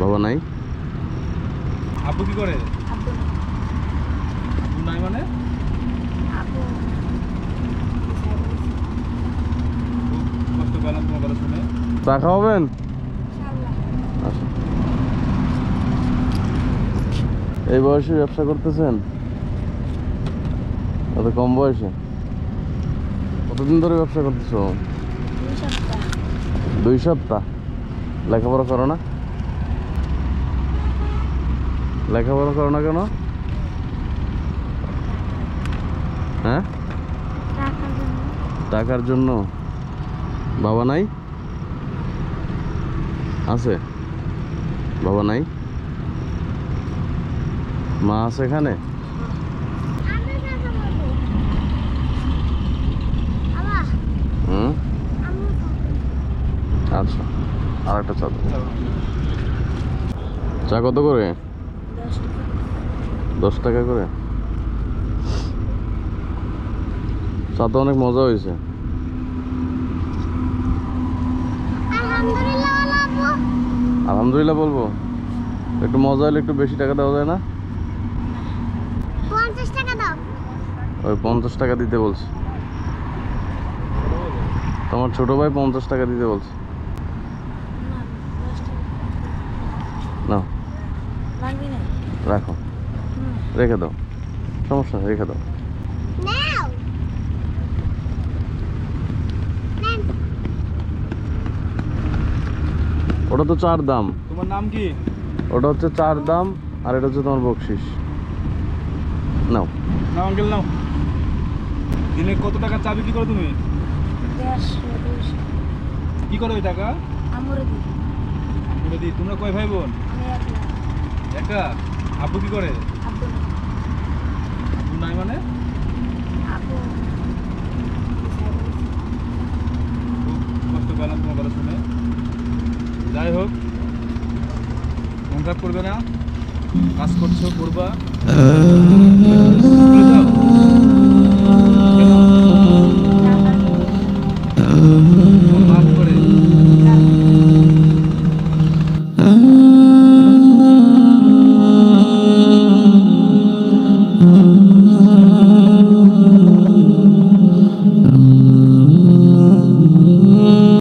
বাবা নাই। আব্বু কি করে? নেই। মানে? কষ্ট পেলাম তোমার কথা শুনে। চা খাওয়াবেন? এই বয়সে ব্যবসা করতেছেন? এত কম বয়সে? কতদিন ধরে ব্যবসা করতেছ? দুই সপ্তাহ? লেখাপড়া করো না? লেখাপড়া করো না কেন? হ্যাঁ? টাকার জন্য। বাবা নাই? আছে? বাবা নাই? মা আছে এখানে? আচ্ছা আর একটা চা চা কত করে? দশ টাকা করে? চা তো অনেক মজা হয়েছে। আলহামদুলিল্লাহ বলব। একটু মজা হলে একটু বেশি টাকা দেওয়া যায় না? ওই পঞ্চাশ টাকা দিতে বলছে। তোমার ছোট ভাই পঞ্চাশ টাকা দিতে বলছে। না। রাখো। রেখে দাও। সমস্যা রেখে দাও। নাও। ওটা তো চার দাম। তোমার নাম কি? ওটা হচ্ছে চার দাম আর এটা হচ্ছে তোমার বকশিস। নাও। নাও আঙ্কেল নাও। দিনে কত টাকা চাবি কি করো তুমি? কি করো ওই টাকা? আমরে দিই। তোমরা কয় ভাই বোন? একা? আব্বু কি করে? নেই। মানে? কষ্ট পেলাম তোমার কথা শুনে? যাই হোক মন খারাপ করবে না। কাজ করছ করবা।